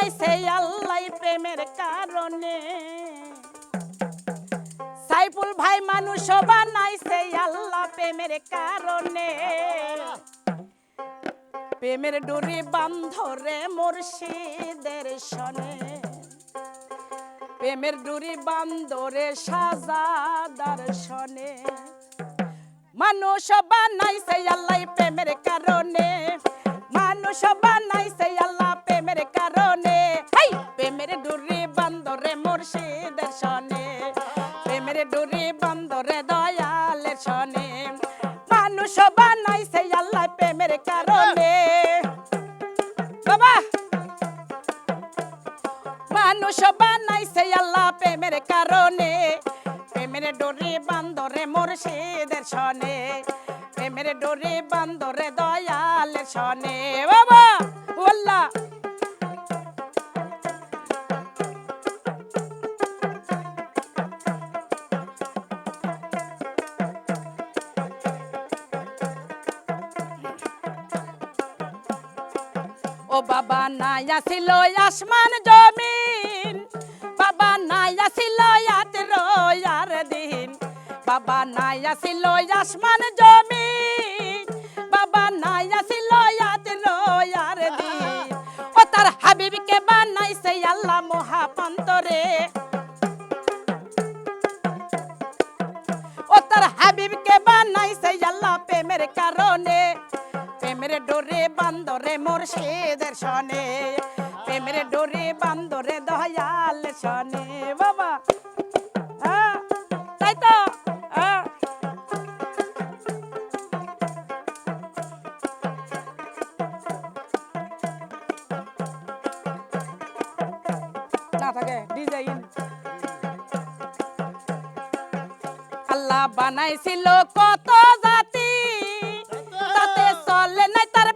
বানাইছে আল্লাহ প্রেমের কারণে। সাইফুল ভাই মানুষ বানাইছে আল্লাহ প্রেমের কারণে। প্রেমের ডুরি বান্ধরে মুর্শিদের সনে। প্রেমের ডুরি বান্ধরে সাজাদার সনে। মানুষ বানাইছে আল্লাহ সনে প্রেমের ডুরি বান্দরে দয়ালের সনে মানুষ বানাইছে আল্লাহ প্রেমের কারণে। বাবা! মানুষ বানাইছে আল্লাহ প্রেমের কারণে। প্রেমের ডোরে বান্দরে মুর্শিদের সনে প্রেমের ডোরে বান্দরে দয়ালের সনে বাবা! বাবা নাই আসিল আসমান জমিন। বাবা নাই আসিল ইয়াত রয়ার দিন। বাবা নাই আসিল আসমান জমিন। বাবা নাই আসিল ইয়াত রয়ার দিন। ও তার হাবিবকে বানাইছে আল্লাহ মহাপন্তরে ও তার হাবিবকে বানাইছে আল্লাহ প্রেমের কারণে। প্রেমের ডোরে বান্দরে মুর্শিদের সনে প্রেমের ডোরে বান্দরে দয়াল সনে বাবা হ্যাঁ, তাই তো হ্যাঁ। ডিজাইন আল্লাহ বানাইছিল কত জাতি তাতে চলে নাই তার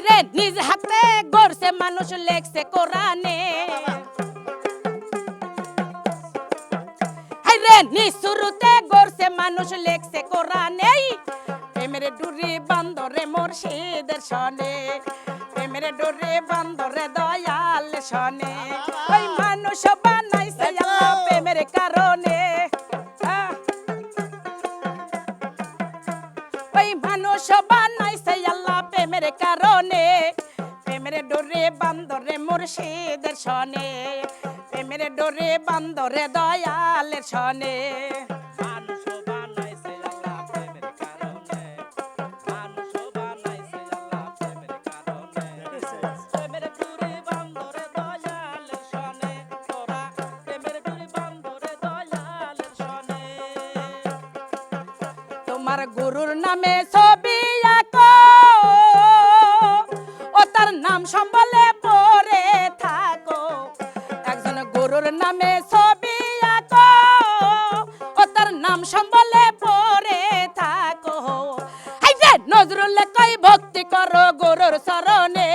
হাইরে নিজ হাতে গড়ছে মানুষ লেখছে কোরআনে। হাইরে নিশুরুতে গড়ছে মানুষ লেখছে কোরআনে। প্রেমের ডুরি বান্দরে মুর্শিদের সনে। প্রেমের ডুরি বান্দরে দয়াল সনে। ওই মানুষ বানাইছে আল্লাহ প্রেমের কারণে। ওই মানুষ বানাইছে আল্লাহ প্রেমের কারণে। মুর্শিদের সনে প্রেমের ডোরে বান্দরে দয়ালের সনে মানুষ বানাইছে আল্লাহ সম্বলে পড়ে থাকো। এই যে নজরুল কই, ভক্তি করো গুরুর চরণে।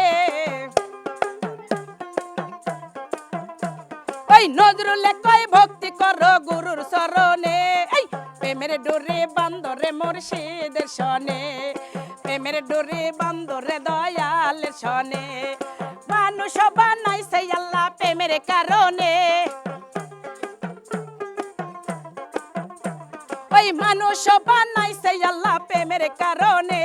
ওই নজরুলে কই, ভক্তি করো গুরুর চরণে। এই প্রেমের ডোরে বান্দরে মুর্শিদের সনে। প্রেমের ডোরে বান্দরে দয়ালের সনে। মানুষ বানাইছে আল্লাহ প্রেমের কারণে। ওই মানুষ বানাইছে আল্লাহ প্রেমের কারণে।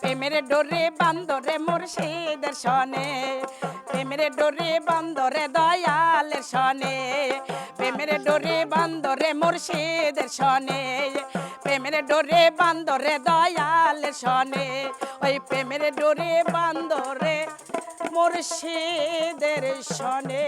প্রেমের ডোরে বান্দরে মুর্শিদের সনে। প্রেমের ডোরে বান্দরে দয়ালের সনে। প্রেমের ডোরে বান্দরে মুর্শিদের সনে। প্রেমের ডোরে বান্দরে দয়ালের সনে। ওই প্রেমের ডোরে বান্দরে মুর্শিদের সনে।